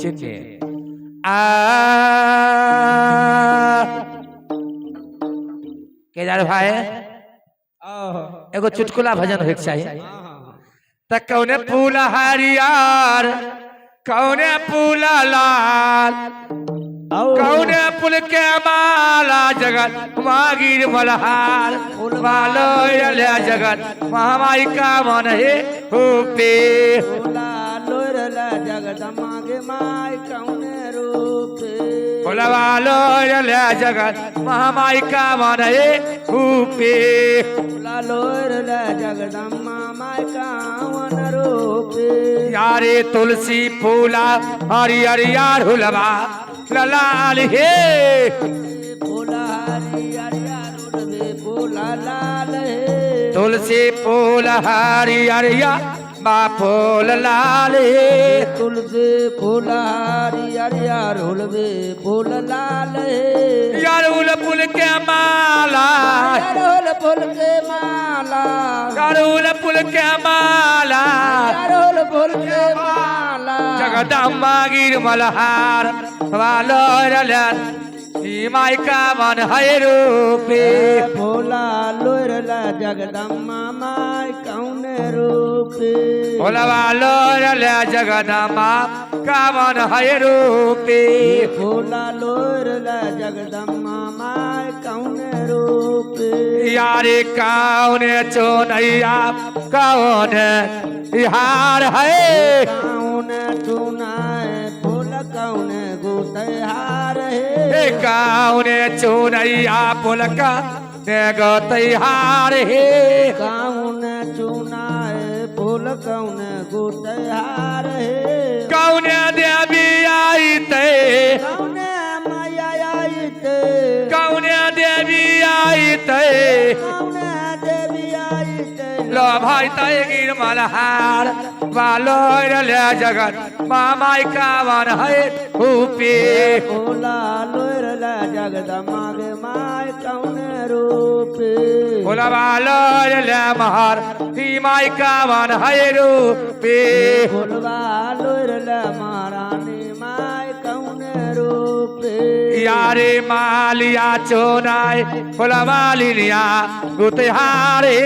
चिन्हे आ केदार भाई? एगो चुटकुला भजन होके चाहिए त कौने हरियर कौने लाल कौने फूल के माला जगत मागिर मलहार मालो ले जगत महामाई का मन है हुपे जगदमागे माय कौने रूपे। फुलवालो ले जगत महामाई का मन है हुपे लोर जगदम्मा माय कावन रूपे। यारे तुलसी फूला हरियर यार हुलवा ललाल हे। तुलसी फूल हरियर या बा फूल लाल तुलसी फूल हरी हरिया रुडबे फूल लाल यार उल फूल के माला। रोल फूल के माला। यार उल फूल के माला। रोल फूल के माला। जगदम्बा गिर मलहार वालो रलन माई का मन है रूपे। भोला लोरला जगदम्मा माय कौने रूपे? भोलवालो रल जगदम्बा का मन है रूपे। भोला लोरला जगदम्मा माय कौने रूपे? यारे कौन चोनैया कौन हार है। काउने चुनैया पुलका? गतै हार हे। काउन चुनाय पुल कौन गोतै हार हे। कौन देवी आइतै कौन माया आइतै कौन देवी आइतै লো ভাই তাই গির মালহার বালো রে জগত মামাই কামান হয় রূপে ওলা লো রে জগত মাগে মাই কৌনে রূপে। ওলা বালো রে মহার তি মাই কামান হয় রূপে। ওলা লো রে মহারানী মাই কৌনে রূপে। ইয়ারে মালিয়া চোনায় ওলা মালিনিয়া গুতে হারে।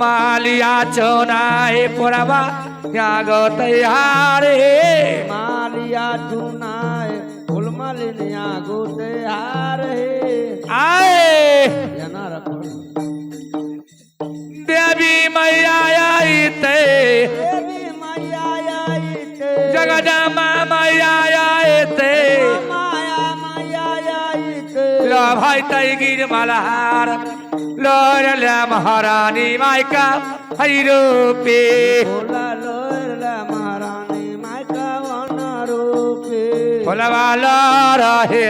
मालिया चोनाय पुरवा या गुतहारे मालिया चुनाए फुल मालिनिया गुते हारे आए। जना रखो देवी मैया आई ते देवी मैया आई ते जगदम्बा मैया হয় তাই গির মালাহার। লড়লা মহারানী মাইকা হরি রূপে। ভোলা রহে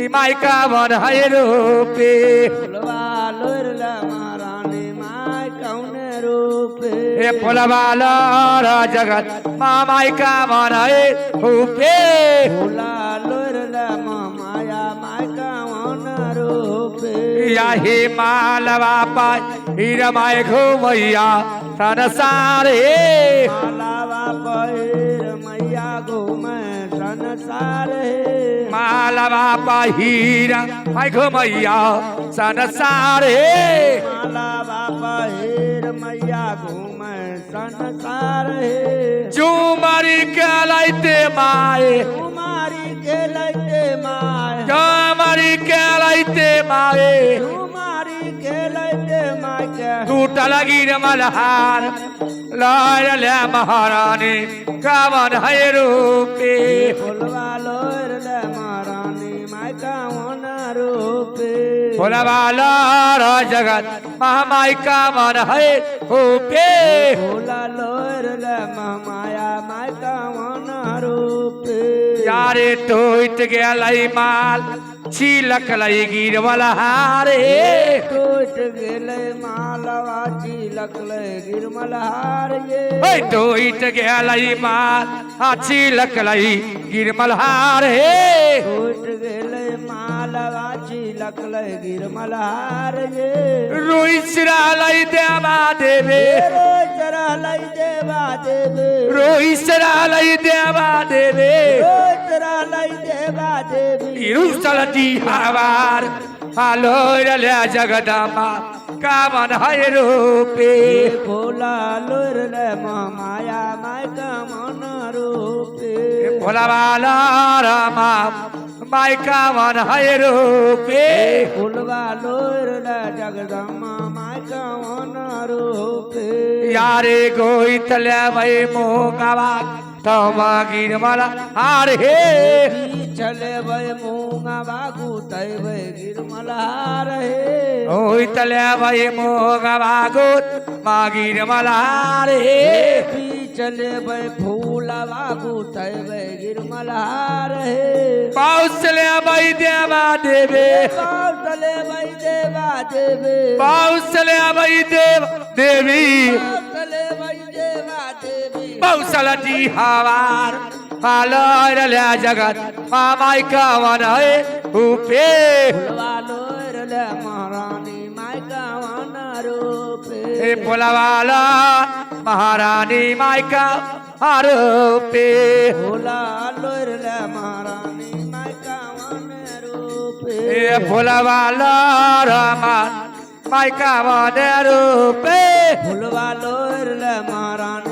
ই মাইকা বন হরি রূপে। এ ভোলবালা জগৎ মা মাইকা বন হরি রূপে। ভোলালো रूपे याही मालवा ही रमाय घुमैया संसारे मालावा पहिर मैया घूमे संसार हे मालवा पाहीरा माय घुमैया संसारे मालावा पहिर मैया घूमे संसार हे चुमरी के लैते माए। कुमारी के माय লাইতে মারে। দুটা লাগি রে মালহার লয়লে মহারানী কামন হায় রূপে। ফুলবা মাই কামন জগত মহামাই কামন হায় রূপে। ফুলা মহামায়া মাই কামন রূপে। যারে টইট গেলাই মাল टूट गेलै माल छिलक लै गिर मलहारे टूट गेले मालवा चिलकले गिरमल हार गे ओइ टूट गेलै माल आ छिलक लै गिर मलहारे टूट गेले मालवा लकल गिरमलहार गे रोईसरालय देवा देवे रोज चरालय देवा देवे रोईसरालय देवा देवे ইরুসালটি হাওয়ার আলোয় রালা জগদাম্বা কামন হয় রূপে। ভোলালোর রে মায়া মায় কামন রূপে। ভোলাবালার মা মাই কামন হয় রূপে। ভোলবালোর রে জগদাম্বা মায় কামন রূপে। ইয়ারে গোইতলে ভাই মোগাবা तमा गिरमाला हार हे। चले भय मोगा बागू तय भय गिरमाला। आर हे। ओई तले भय मोगा बागू मा गिरमाला। हे। चले भय फूला बागू तय भय गिरमाला। आर हे। पाउस चले भय देवा देवे। पाउस चले भय देवा देवे। पाउस चले भय देव। देवी पावसाला जी हवार हालरल्या जगात हा मायका वानाय उपे वालोरल्या महाराणी मायका वाना रोपे हे पोलावाला महाराणी मायका आरोपे होला लोरल्या महाराणी मायका वाना रोपे हे पोलावाला रामा মাইকা মনে রূপে ভুলবা লোর মারান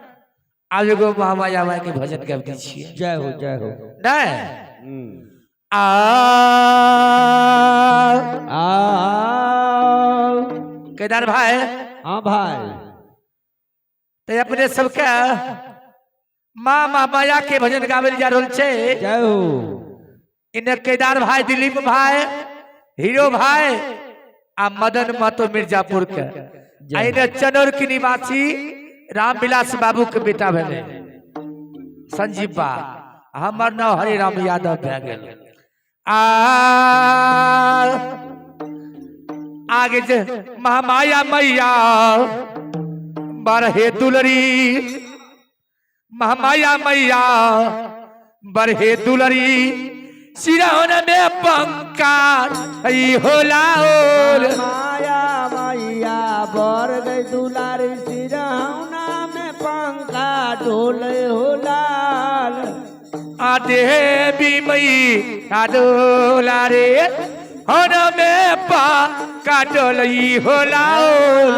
आज एगो महामाया माई के भजन गाबी छियै। जय हो जय हो। नहीं आ आ केदार भाई। हाँ भाई। ते अपने सबके माँ महामाया के भजन गावे जा रहल छै। जय हो। इन्हें केदार भाई दिलीप भाई हीरो भाई आ मदन महतो मिर्जापुर के आ इन्हें चनौर के निवासी रामविलास बाबू के बेटा भेले। संजीव बा हमर नाम हरि राम यादव आ आगे जे महामाया मैया बरहे दुलरी। महामाया मैया बरहे दुलरी। सिरौन में पंका ई होला ओल माया मैया बर गई दुलारी सिरहना डोले हो लाल आ देवी मई आ डोला रे हन में पा काटल ई होला ओल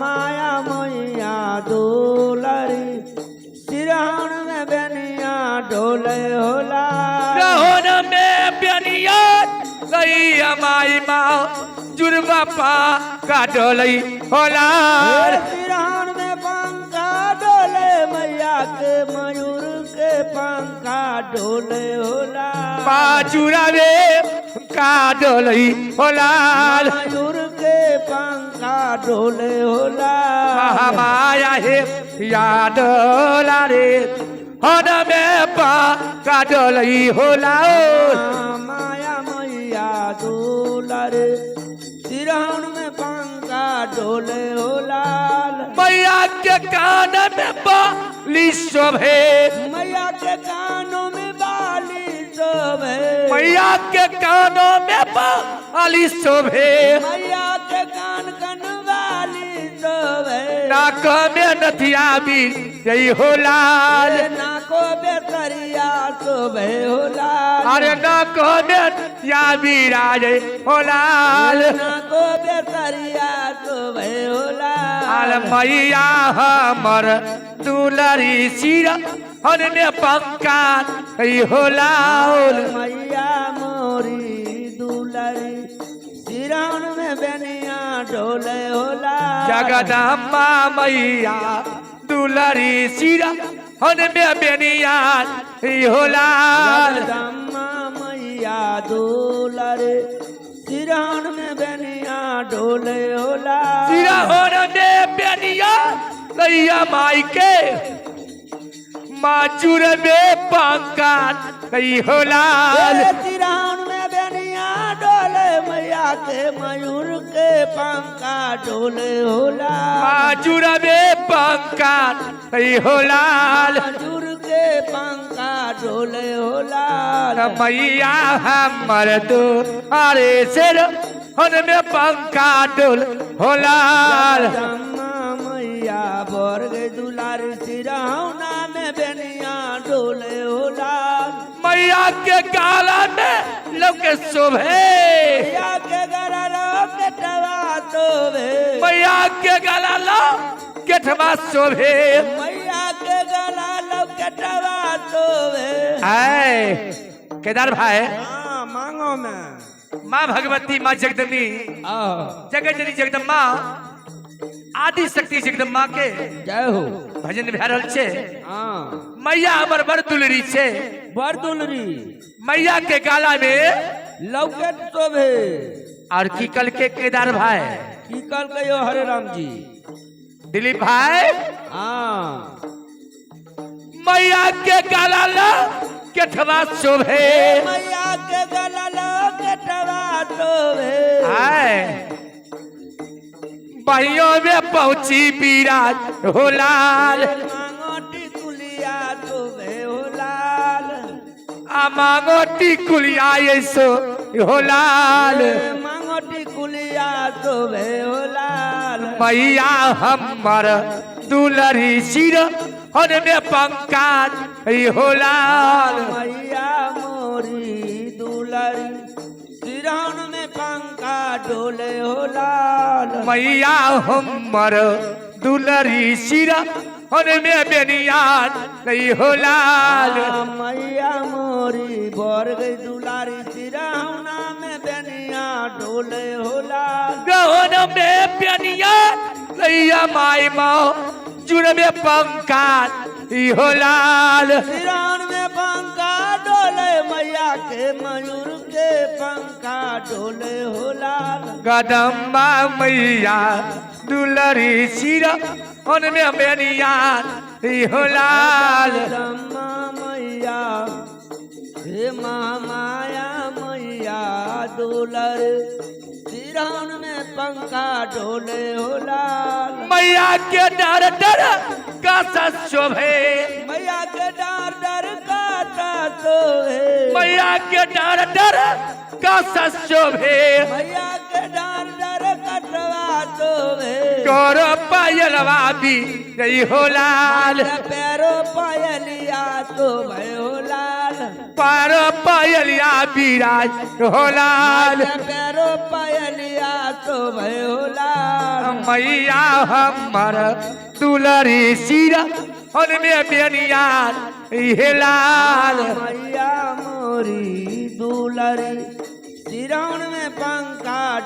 माया मैया दुलारी सिरहन में बेनिया डोले हो लाल रहन में बेनिया गई अमाई माँ जुर्बा पा काटल ई होला सिरहन में पंखा डोले मैया के मयूर के पंखा डोले हो लाल पाचुरावे काटल ई होला मयूर के पंखा डोले होला महामाया हे याद लारे हन में पा काटल ई होला ओल माया मैया दुलारे सिरहन में पंखा डोले हो लाल मैया के कान में बाली शोभे मैया के कानों में बाली शोभे मैया के कानों में बाली शोभे मैया के कान कन वाली शोभे नाक में नथिया भी जई हो लाल। नाको बेतरिया शोभे हो लाल। अरे नाक में या विराज हो लाल। नाको बेतरिया शोभे हो लाल। मैया हमर দুলারি শিরা হরনে পঙ্কাল এই হোলাউল মাইয়া মোরি দুলারি শিরান মে বেনিয়া ঢোলে হোলা। জগদাম্বা মাইয়া দুলারি শিরা হরনে বেনিয়া এই হোলাল জগদাম্বা মাইয়া দুলারি শিরান মে বেনিয়া ঢোলে হোলা। শিরা হরনে বেনিয়া हो लाल सिरा होने दे बेनिया कैया माई के माचुर में पंका कई हो लाल सिरहन में बेनिया डोले मैया के मयूर के पंखा डोले हो लाल माचुर में पंका कई हो लाल मयूर के पंखा डोले हो लाल मैया हमर दो अरे सिर में पंखा डोल हो लाल लौके शोभे। मैया के गाला लो केठवा शोभे। मैया के गला लो के टवा आए केदार भाई। हाँ मांगो में। माँ भगवती माँ जगदम्बी। जगत जननी जगदम्बा। आदि शक्ति जगदम्बा के। जय हो। भजन भै रहल छै। हाँ। मैया हमर बड़ दुलरी छै। बरदुलरी मैया के गाला में लौकेट शोभे। और की कल के केदार भाई? की कल कहियो हरे राम जी? दिलीप भाई? हाँ। मैया के गाला लो केठवा शोभे। मैया के गला लो के टवा तोवे বাহিয়বে পৌঁছি বিরাজ হোলাল। আমাগটি কুলিয়া এসো হোলাল। মাগটি কুলিয়া তোবে হোলাল। মাইয়া হমার দুলারি শির হন মে পঙ্কাজ হোলাল। মাইয়া डोले हो लाल मैया हमर दुलरी सिर हन में बेनियान नहीं हो लाल मैया मोरी बर गई दुलारी सिरहना में बेनिया डोले हो लाल गहन में बेनियान नैया माई माओ जुड़ में पंकाज हो लाल सिरहन में पंखा डोले मैया के मयूर के पंखा डोले होला गदम्बा मैया दुलरी सिर हन में बेनियान हो लाल। रम्मा मैया हे माया मैया डोलर सिरहन में पंखा डोले हो लाल। मैया के डर डर का शोभे। मैया के डर डर का शोभे मैया के डार डर कटवा तो है कर पायलवा भी नहीं हो लाल। पैरो पायलिया तो भय लाल। पार पायलिया विराज हो लाल। पैरो पायलिया तो भय लाल। मैया हमर दुलरी सिर અને બે બેની યાર હેલાલ મૈયા મોરી દુલારી શિરાવણ મેં પંખા